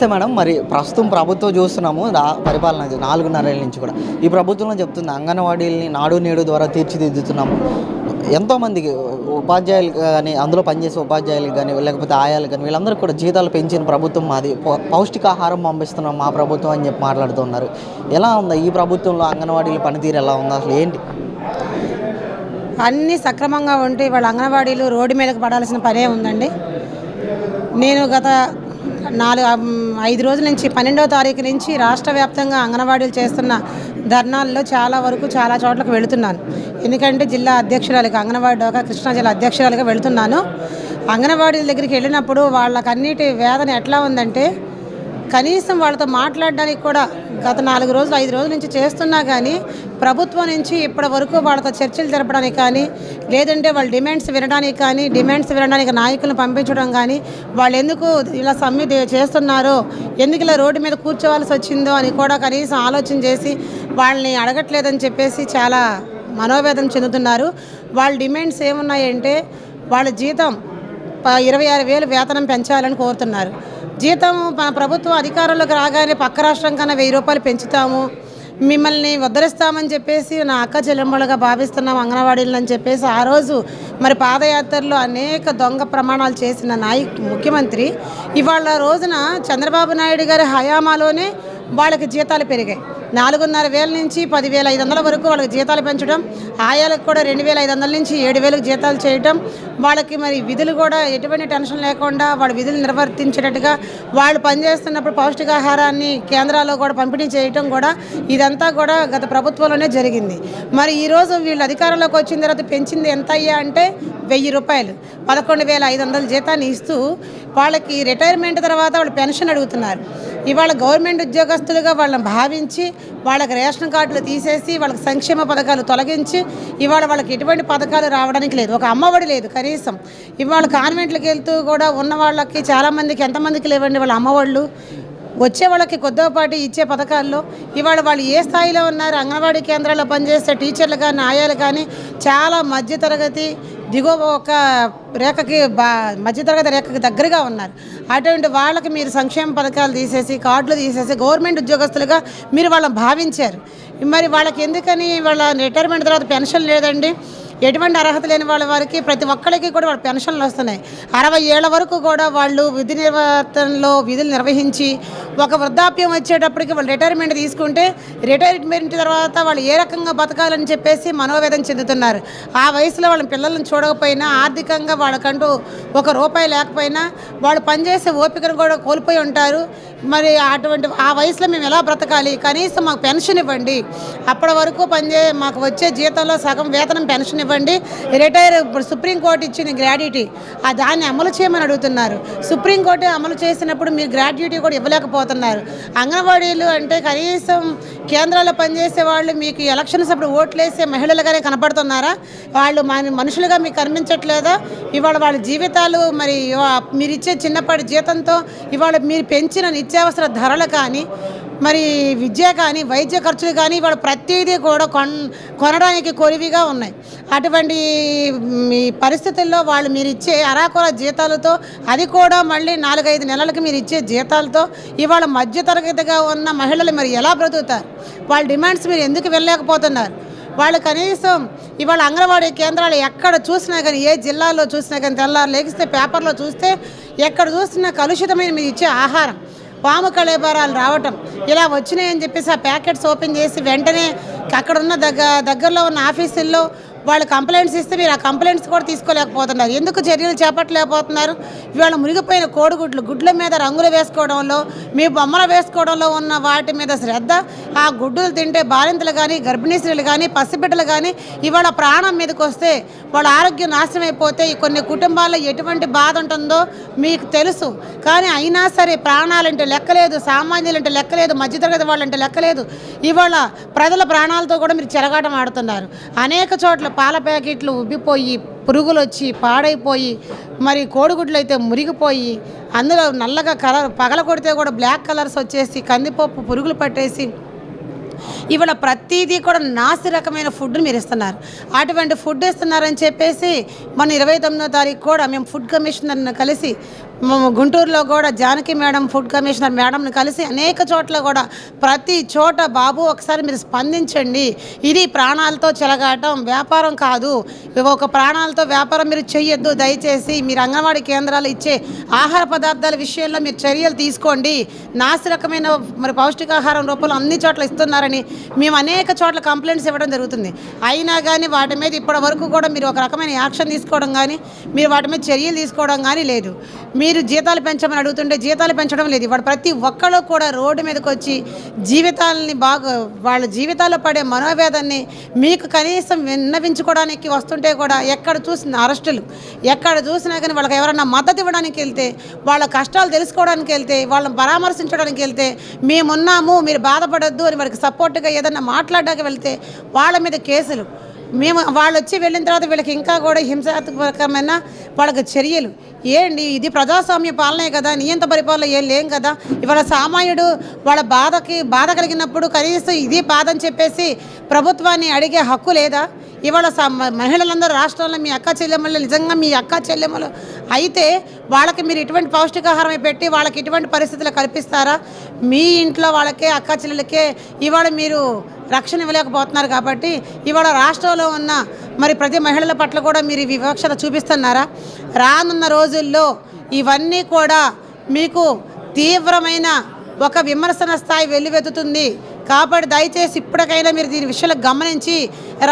నమస్తే మేడం మరి ప్రస్తుతం ప్రభుత్వం చూస్తున్నాము పరిపాలన నాలుగున్నరేళ్ళ నుంచి కూడా. ఈ ప్రభుత్వంలో చెప్తుంది అంగన్వాడీలని నాడు నేడు ద్వారా తీర్చిదిద్దుతున్నాము. ఎంతోమందికి ఉపాధ్యాయులు కానీ అందులో పనిచేసే ఉపాధ్యాయులకు కానీ లేకపోతే ఆయాలు కానీ వీళ్ళందరికీ కూడా జీతాలు పెంచిన ప్రభుత్వం మాది. పౌష్టికాహారం పంపిస్తున్నాం మా ప్రభుత్వం అని చెప్పి మాట్లాడుతున్నారు. ఎలా ఉంది ఈ ప్రభుత్వంలో అంగన్వాడీల పనితీరు ఎలా ఉంది? అసలు ఏంటి? అన్నీ సక్రమంగా ఉంటే వాళ్ళ అంగన్వాడీలు రోడ్డు మీదకి పడాల్సిన పనే ఉందండి. నేను గత నాలుగు ఐదు రోజుల నుంచి పన్నెండవ తారీఖు నుంచి రాష్ట్ర వ్యాప్తంగా అంగన్వాడీలు చేస్తున్న ధర్నాల్లో చాలా వరకు చాలా చోట్లకు వెళుతున్నాను. ఎందుకంటే జిల్లా అధ్యక్షురాలుగా అంగన్వాడీ డోకా కృష్ణా జిల్లా అధ్యక్షురాలుగా వెళుతున్నాను. అంగన్వాడీల దగ్గరికి వెళ్ళినప్పుడు వాళ్ళకన్నిటి వేదన ఎట్లా ఉందంటే కనీసం వాళ్ళతో మాట్లాడడానికి కూడా గత నాలుగు రోజులు ఐదు రోజుల నుంచి చేస్తున్నా కానీ ప్రభుత్వం నుంచి ఇప్పటి వరకు వాళ్ళతో చర్చలు జరపడానికి కానీ లేదంటే వాళ్ళ డిమాండ్స్ వినడానికి కానీ డిమాండ్స్ వినడానికి నాయకులను పంపించడం కానీ వాళ్ళు ఎందుకు ఇలా సమ్మె చేస్తున్నారో ఎందుకు ఇలా రోడ్డు మీద కూర్చోవాల్సి వచ్చిందో అని కూడా కనీసం ఆలోచన చేసి వాళ్ళని అడగట్లేదని చెప్పేసి చాలా మనోవేదన చెందుతున్నారు. వాళ్ళ డిమాండ్స్ ఏమున్నాయంటే వాళ్ళ జీతం ప- ఇరవై ఆరు వేలు వేతనం పెంచాలని కోరుతున్నారు. జీతం మన ప్రభుత్వం అధికారంలోకి రాగానే పక్క రాష్ట్రం కన్నా వెయ్యి రూపాయలు పెంచుతాము. మిమ్మల్ని ఉద్ధరిస్తామని చెప్పేసి నా అక్క చెల్లెమ్మలుగా భావిస్తున్నాం అంగన్వాడీలు అని చెప్పేసి ఆ రోజు మరి పాదయాత్రలో అనేక దొంగ ప్రమాణాలు చేసిన నాయక్ ముఖ్యమంత్రి. ఇవాళ రోజున చంద్రబాబు నాయుడు గారి హయామాలోనే వాళ్ళకి జీతాలు పెరిగాయి. నాలుగున్నర వేల నుంచి పదివేల ఐదు వందల వరకు వాళ్ళకి జీతాలు పెంచడం ఆయాలకు కూడా రెండు వేల ఐదు వందల నుంచి ఏడు వేలకు జీతాలు చేయటం. వాళ్ళకి మరి విధులు కూడా ఎటువంటి టెన్షన్ లేకుండా వాళ్ళ విధులు నిర్వర్తించేటట్టుగా వాళ్ళు పనిచేస్తున్నప్పుడు పౌష్టికాహారాన్ని కేంద్రాల్లో కూడా పంపిణీ చేయటం కూడా ఇదంతా కూడా గత ప్రభుత్వంలోనే జరిగింది. మరి ఈరోజు వీళ్ళు అధికారంలోకి వచ్చిన తర్వాత పెంచింది ఎంత అయ్యా అంటే వెయ్యి రూపాయలు. పదకొండు వేల ఐదు వందల జీతాన్ని ఇస్తూ వాళ్ళకి రిటైర్మెంట్ తర్వాత వాళ్ళు పెన్షన్ అడుగుతున్నారు. ఇవాళ గవర్నమెంట్ ఉద్యోగస్తులుగా వాళ్ళని భావించి వాళ్ళకి రేషన్ కార్డులు తీసేసి వాళ్ళకి సంక్షేమ పథకాలు తొలగించి ఇవాళ వాళ్ళకి ఎటువంటి పథకాలు రావడానికి లేదు. ఒక అమ్మఒడి లేదు కనీసం. ఇవాళ కాన్వెంట్లకు వెళ్తూ కూడా ఉన్న వాళ్ళకి చాలామందికి ఎంతమందికి లేవండి వాళ్ళ అమ్మఒళ్ళు? వచ్చే వాళ్ళకి కొద్దిపాటి ఇచ్చే పథకాల్లో ఇవాళ వాళ్ళు ఏ స్థాయిలో ఉన్నారు? అంగన్వాడీ కేంద్రాల్లో పనిచేసే టీచర్లు కానీ ఆయాలు కానీ చాలా మధ్యతరగతి దిగువ ఒక రేఖకి బా మధ్యతరగతి రేఖకి దగ్గరగా ఉన్నారు. అటువంటి వాళ్ళకి మీరు సంక్షేమ పథకాలు తీసేసి కార్డులు తీసేసి గవర్నమెంట్ ఉద్యోగస్తులుగా మీరు వాళ్ళని భావించారు. మరి వాళ్ళకి ఎందుకని వాళ్ళ రిటైర్మెంట్ తర్వాత పెన్షన్ లేదండి? ఎటువంటి అర్హత లేని వాళ్ళ వారికి ప్రతి ఒక్కరికి కూడా వాళ్ళ పెన్షన్లు వస్తున్నాయి. అరవై ఏళ్ళ వరకు కూడా వాళ్ళు విధి నిర్వర్తనలో విధులు నిర్వహించి ఒక వృద్ధాప్యం వచ్చేటప్పటికి వాళ్ళు రిటైర్మెంట్ తీసుకుంటే రిటైర్మెంట్ తర్వాత వాళ్ళు ఏ రకంగా బతకాలని చెప్పేసి మనోవేదన చెందుతున్నారు. ఆ వయసులో వాళ్ళ పిల్లలను చూడకపోయినా ఆర్థికంగా వాళ్ళకంటూ ఒక రూపాయి లేకపోయినా వాళ్ళు పనిచేసే ఓపికను కూడా కోల్పోయి ఉంటారు. మరి అటువంటి ఆ వయసులో మేము ఎలా బ్రతకాలి? కనీసం మాకు పెన్షన్ ఇవ్వండి. అప్పటి వరకు పనిచే మాకు వచ్చే జీతంలో సగం వేతనం పెన్షన్ ఇవ్వండి రిటైర్ ఇప్పుడు సుప్రీంకోర్టు ఇచ్చిన గ్రాడ్యుటీ ఆ దాన్ని అమలు చేయమని అడుగుతున్నారు. సుప్రీంకోర్టు అమలు చేసినప్పుడు మీరు గ్రాడ్యుటీ కూడా ఇవ్వలేకపోతున్నారు. అంగన్వాడీలు అంటే కనీసం కేంద్రాల్లో పనిచేసే వాళ్ళు మీకు ఎలక్షన్స్ అప్పుడు ఓట్లేసే మహిళలుగానే కనపడుతున్నారా? వాళ్ళు మన మనుషులుగా మీకు కనిపించట్లేదా? ఇవాళ వాళ్ళ జీవితాలు మరి మీరు ఇచ్చే చిన్నపాటి జీతంతో ఇవాళ మీరు పెంచిన నిత్యావసర ధరలు కానీ మరి విద్య కానీ వైద్య ఖర్చులు కానీ ఇవాళ ప్రతిదీ కూడా కొన్ కొనడానికి కొరివిగా ఉన్నాయి. అటువంటి మీ పరిస్థితుల్లో వాళ్ళు మీరు ఇచ్చే అరాకొర జీతాలతో అది కూడా మళ్ళీ నాలుగైదు నెలలకు మీరు ఇచ్చే జీతాలతో ఇవాళ మధ్యతరగతిగా ఉన్న మహిళలు మరి ఎలా బ్రతుకుతారు? వాళ్ళ డిమాండ్స్ మీరు ఎందుకు వెళ్ళలేకపోతున్నారు వాళ్ళు కనీసం ఇవాళ అంగన్వాడీ కేంద్రాలు ఎక్కడ చూసినా కానీ ఏ జిల్లాలో చూసినా కానీ తెల్లారు లేకిస్తే పేపర్లో చూస్తే ఎక్కడ చూసినా కలుషితమైన మీరు ఇచ్చే ఆహారం. పాము కళేబరాలు రావటం. ఇలా వచ్చినాయని చెప్పేసి ఆ ప్యాకెట్స్ ఓపెన్ చేసి వెంటనే అక్కడ ఉన్న దగ్గ దగ్గరలో ఉన్న ఆఫీసుల్లో వాళ్ళు కంప్లైంట్స్ ఇస్తే మీరు ఆ కంప్లైంట్స్ కూడా తీసుకోలేకపోతున్నారు. ఎందుకు చర్యలు చేపట్టలేకపోతున్నారు? ఇవాళ మునిగిపోయిన కోడిగుడ్లు గుడ్ల మీద రంగులు వేసుకోవడంలో మీ బొమ్మలు వేసుకోవడంలో ఉన్న వాటి మీద శ్రద్ధ ఆ గుడ్డులు తింటే బాలింతలు కానీ గర్భిణీ స్త్రీలు కానీ పసిబిడ్డలు కానీ ఇవాళ ప్రాణం మీదకి వస్తే వాళ్ళ ఆరోగ్యం నాశనం అయిపోతే కొన్ని కుటుంబాల్లో ఎటువంటి బాధ ఉంటుందో మీకు తెలుసు. కానీ అయినా సరే ప్రాణాలంటే లెక్కలేదు సామాన్యులంటే లెక్కలేదు మధ్యతరగతి వాళ్ళంటే లెక్కలేదు. ఇవాళ ప్రజల ప్రాణాలతో కూడా మీరు చెరగాటం ఆడుతున్నారు. అనేక చోట్ల పాల ప్యాకెట్లు ఉబ్బిపోయి పురుగులు వచ్చి పాడైపోయి మరి కోడిగుడ్లు అయితే మురిగిపోయి అందులో నల్లగా కలర్ పగల కొడితే కూడా బ్లాక్ కలర్స్ వచ్చేసి కందిపప్పు పురుగులు పట్టేసి ఇవాళ ప్రతిదీ కూడా నాసి రకమైన ఫుడ్ని మీరు ఇస్తున్నారు. అటువంటి ఫుడ్ ఇస్తున్నారని చెప్పేసి మన ఇరవై తొమ్మిదో తారీఖు కూడా మేము ఫుడ్ కమిషనర్ని కలిసి గుంటూరులో కూడా జానకి మేడం ఫుడ్ కమిషనర్ మేడంని కలిసి అనేక చోట్ల కూడా ప్రతి చోట బాబు ఒకసారి మీరు స్పందించండి. ఇది ప్రాణాలతో చెలగాటం వ్యాపారం కాదు. ఒక ప్రాణాలతో వ్యాపారం మీరు చెయ్యొద్దు. దయచేసి మీరు అంగన్వాడీ కేంద్రాలు ఇచ్చే ఆహార పదార్థాల విషయంలో మీరు చర్యలు తీసుకోండి. నాసిరకమైన మరి పౌష్టికాహారం రూపంలో అన్ని చోట్ల ఇస్తున్నారని మేము అనేక చోట్ల కంప్లైంట్స్ ఇవ్వడం జరుగుతుంది. అయినా కానీ వాటి మీద ఇప్పటి వరకు కూడా మీరు ఒక రకమైన యాక్షన్ తీసుకోవడం కానీ మీరు వాటి మీద చర్యలు తీసుకోవడం కానీ లేదు. మీ మీరు జీతాలు పెంచమని అడుగుతుంటే జీతాలు పెంచడం లేదు. వాడు ప్రతి ఒక్కళ్ళు కూడా రోడ్డు మీదకి వచ్చి జీవితాలని బాగా వాళ్ళ జీవితాల్లో పడే మనోవేదాన్ని మీకు కనీసం విన్నవించుకోవడానికి వస్తుంటే కూడా ఎక్కడ చూసిన అరెస్టులు ఎక్కడ చూసినా కానీ వాళ్ళకి ఎవరైనా మద్దతు ఇవ్వడానికి వెళ్తే వాళ్ళ కష్టాలు తెలుసుకోవడానికి వెళ్తే వాళ్ళని పరామర్శించడానికి వెళ్తే మేమున్నాము మీరు బాధపడొద్దు అని వాళ్ళకి సపోర్ట్గా ఏదైనా మాట్లాడడానికి వెళ్తే వాళ్ళ మీద కేసులు. మేము వాళ్ళు వచ్చి వెళ్ళిన తర్వాత వీళ్ళకి ఇంకా కూడా హింసాత్మకమైన వాళ్ళకి చర్యలు. ఏంటి? ఇది ప్రజాస్వామ్య పాలనే కదా నియంత పరిపాలన ఏం లేం కదా. ఇవాళ సామాన్యుడు వాళ్ళ బాధకి బాధ కలిగినప్పుడు కనీసం ఇది బాధ అని చెప్పేసి ప్రభుత్వాన్ని అడిగే హక్కు లేదా? ఇవాళ మహిళలందరూ రాష్ట్రంలో మీ అక్క చెల్లెమ్మలు నిజంగా మీ అక్క చెల్లెమ్మలు అయితే వాళ్ళకి మీరు ఇటువంటి పౌష్టికాహారం పెట్టి వాళ్ళకి ఇటువంటి పరిస్థితులు కల్పిస్తారా? మీ ఇంట్లో వాళ్ళకే అక్క చెల్లెలకే ఇవాళ మీరు రక్షణ ఇవ్వలేకపోతున్నారు కాబట్టి ఇవాళ రాష్ట్రంలో ఉన్న మరి ప్రతి మహిళల పట్ల కూడా మీరు వివక్షత చూపిస్తున్నారా? రానున్న రోజుల్లో ఇవన్నీ కూడా మీకు తీవ్రమైన ఒక విమర్శన స్థాయి వెల్లువెత్తుతుంది. కాబట్టి దయచేసి ఇప్పటికైనా మీరు దీని విషయాలు గమనించి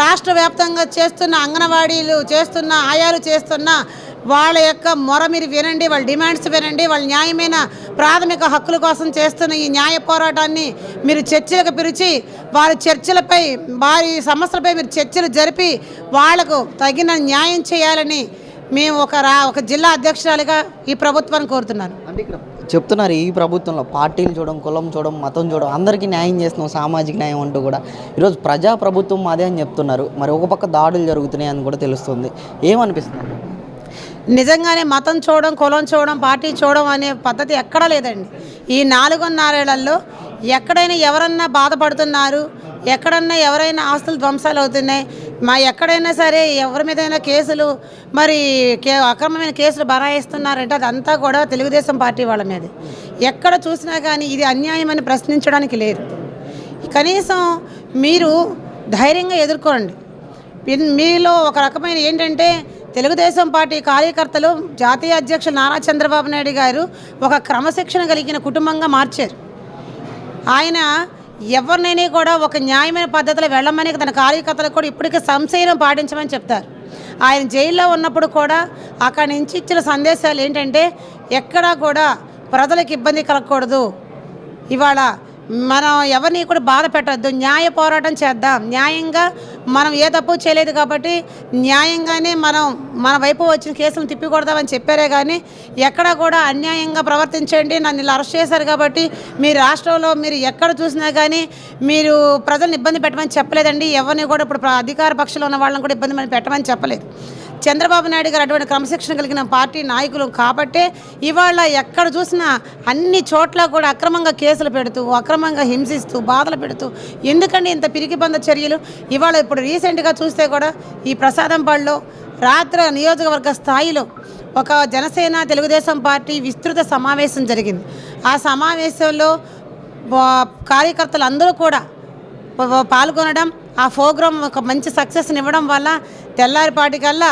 రాష్ట్ర వ్యాప్తంగా చేస్తున్న అంగన్వాడీలు చేస్తున్న ఆయాలు చేస్తున్న వాళ్ళ యొక్క మొర మీరు వినండి వాళ్ళ డిమాండ్స్ వినండి వాళ్ళ న్యాయమైన ప్రాథమిక హక్కుల కోసం చేస్తున్న ఈ న్యాయ పోరాటాన్ని మీరు చర్చలకు పిలిచి వారి చర్చలపై వారి సమస్యలపై మీరు చర్చలు జరిపి వాళ్ళకు తగిన న్యాయం చేయాలని మేము ఒక రా ఒక జిల్లా అధ్యక్షురాలిగా ఈ ప్రభుత్వాన్ని కోరుతున్నాను. అంటే ఇక్కడ చెప్తున్నారు ఈ ప్రభుత్వంలో పార్టీలు చూడడం కులం చూడడం మతం చూడడం అందరికీ న్యాయం చేస్తున్నాం సామాజిక న్యాయం అంటూ కూడా. ఈరోజు ప్రజా ప్రభుత్వం మాదే అని చెప్తున్నారు. మరి ఒక పక్క దాడులు జరుగుతున్నాయి అని కూడా తెలుస్తుంది. ఏమనిపిస్తుంది? నిజంగానే మతం చూడడం కులం చూడడం పార్టీ చూడడం అనే పద్ధతి ఎక్కడా లేదండి. ఈ నాలుగున్నరేళ్ళలో ఎక్కడైనా ఎవరన్నా బాధపడుతున్నారు ఎక్కడన్నా ఎవరైనా ఆస్తులు ధ్వంసాలు అవుతున్నాయి మా ఎక్కడైనా సరే ఎవరి మీదైనా కేసులు మరి కే అక్రమమైన కేసులు బనాయిస్తున్నారంటే అదంతా కూడా తెలుగుదేశం పార్టీ వాళ్ళ మీద. ఎక్కడ చూసినా కానీ ఇది అన్యాయమని ప్రశ్నించడానికి లేదు. కనీసం మీరు ధైర్యంగా ఎదుర్కోండి. మీలో ఒక రకమైన ఏంటంటే తెలుగుదేశం పార్టీ కార్యకర్తలు జాతీయ అధ్యక్షులు నారా చంద్రబాబు నాయుడు గారు ఒక క్రమశిక్షణ కలిగిన కుటుంబంగా మార్చారు. ఆయన ఎవరినైనా కూడా ఒక న్యాయమైన పద్ధతిలో వెళ్ళమని తన కార్యకర్తలకు కూడా ఇప్పటికీ సంశయం పాటించమని చెప్తారు. ఆయన జైల్లో ఉన్నప్పుడు కూడా అక్కడి నుంచి ఇచ్చిన సందేశాలు ఏంటంటే ఎక్కడా కూడా ప్రజలకు ఇబ్బంది కలగకూడదు. ఇవాళ మనం ఎవరిని కూడా బాధ పెట్టద్దు. న్యాయ పోరాటం చేద్దాం. న్యాయంగా మనం ఏ తప్పు చేయలేదు కాబట్టి న్యాయంగానే మనం మన వైపు వచ్చిన కేసులు తిప్పికొడదామని చెప్పారే కానీ ఎక్కడ కూడా అన్యాయంగా ప్రవర్తించండి. నన్ను ఇలా అరెస్ట్ చేశారు కాబట్టి మీ రాష్ట్రంలో మీరు ఎక్కడ చూసినా కానీ మీరు ప్రజలను ఇబ్బంది పెట్టమని చెప్పలేదండి. ఎవరిని కూడా ఇప్పుడు ప్ర- అధికార పక్షంలో ఉన్న వాళ్ళని కూడా ఇబ్బంది పెట్టమని చెప్పలేదు. చంద్రబాబు నాయుడు గారు అటువంటి క్రమశిక్షణ కలిగిన పార్టీ నాయకులు కాబట్టే ఇవాళ ఎక్కడ చూసినా అన్ని చోట్ల కూడా అక్రమంగా కేసులు పెడుతూ అక్రమంగా హింసిస్తూ బాధలు పెడుతూ ఎందుకండి ఇంత పిరికిబంద చర్యలు? ఇవాళ ఇప్పుడు రీసెంట్గా చూస్తే కూడా ఈ ప్రసాదం ప్రసాదంపాడులో రాత్రి నియోజకవర్గ స్థాయిలో ఒక జనసేన తెలుగుదేశం పార్టీ విస్తృత సమావేశం జరిగింది. ఆ సమావేశంలో కార్యకర్తలు అందరూ కూడా పాల్గొనడం ఆ ప్రోగ్రామ్ ఒక మంచి సక్సెస్ని ఇవ్వడం వల్ల తెల్లారిపాటికల్లా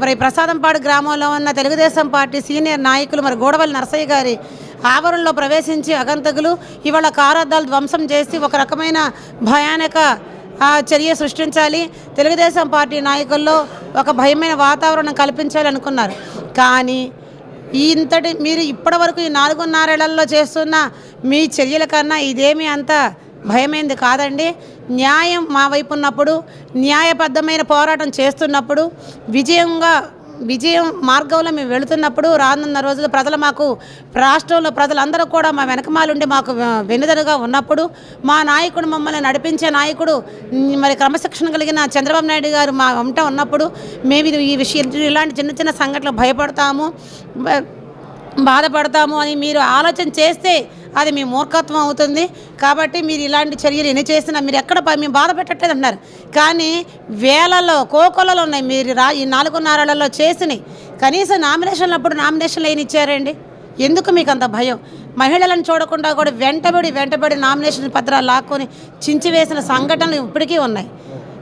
మరి ప్రసాదంపాడు గ్రామంలో ఉన్న తెలుగుదేశం పార్టీ సీనియర్ నాయకులు మరి గోడవల్లి నరసయ్య గారి ఆవరణలో ప్రవేశించి అగంతకులు ఇవాళ కారద్దాలు ధ్వంసం చేసి ఒక రకమైన భయానక చర్య సృష్టించాలి. తెలుగుదేశం పార్టీ నాయకుల్లో ఒక భయమైన వాతావరణం కల్పించాలి అనుకున్నారు. కానీ ఈ ఇంతటి మీరు ఇప్పటి వరకు ఈ నాలుగున్నరేళ్ళలో చేస్తున్న మీ చర్యల కన్నా ఇదేమీ అంత భయమైంది కాదండి. న్యాయం మా వైపు ఉన్నప్పుడు న్యాయబద్ధమైన పోరాటం చేస్తున్నప్పుడు విజయంగా విజయం మార్గంలో మేము వెళుతున్నప్పుడు రానున్న రోజులు ప్రజలు మాకు రాష్ట్రంలో ప్రజలందరూ కూడా మా వెనకమాలుండి మాకు వెనుదనుగా ఉన్నప్పుడు మా నాయకుడు మమ్మల్ని నడిపించే నాయకుడు మరి క్రమశిక్షణ కలిగిన చంద్రబాబు నాయుడు గారు మా వెంట ఉన్నప్పుడు మేము ఇది- ఈ విషయం ఇలాంటి చిన్న చిన్న సంఘటనలు భయపడతాము. బాధపడతాము అని మీరు ఆలోచన చేస్తే అది మీ మూర్ఖత్వం అవుతుంది. కాబట్టి మీరు ఇలాంటి చర్యలు ఎన్ని చేసినా మీరు ఎక్కడ మేము బాధ పెట్టట్లేదు అన్నారు కానీ వేలలో కోకొలలో ఉన్నాయి. మీరు రా ఈ నాలుగున్నరలలో చేసినాయి. కనీసం నామినేషన్లు అప్పుడు నామినేషన్లు ఏమి ఇచ్చారండి? ఎందుకు మీకు అంత భయం? మహిళలను చూడకుండా కూడా వెంటబడి వెంటబడి నామినేషన్ పత్రాలు లాక్కొని చించివేసిన సంఘటనలు ఇప్పటికీ ఉన్నాయి.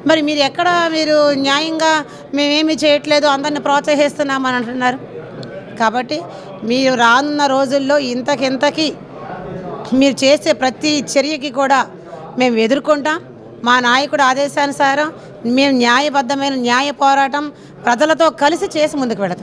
మరి మీరు ఎక్కడ మీరు న్యాయంగా మేమేమీ చేయట్లేదు అందరిని ప్రోత్సహిస్తున్నామని అంటున్నారు. కాబట్టి మీరు రానున్న రోజుల్లో ఇంతకింతకి మీరు చేసే ప్రతి చర్యకి కూడా మేము ఎదుర్కొంటాం. మా నాయకుడు ఆదేశానుసారం మేము న్యాయబద్ధమైన న్యాయ పోరాటం ప్రజలతో కలిసి చేసి ముందుకు వెళతాం.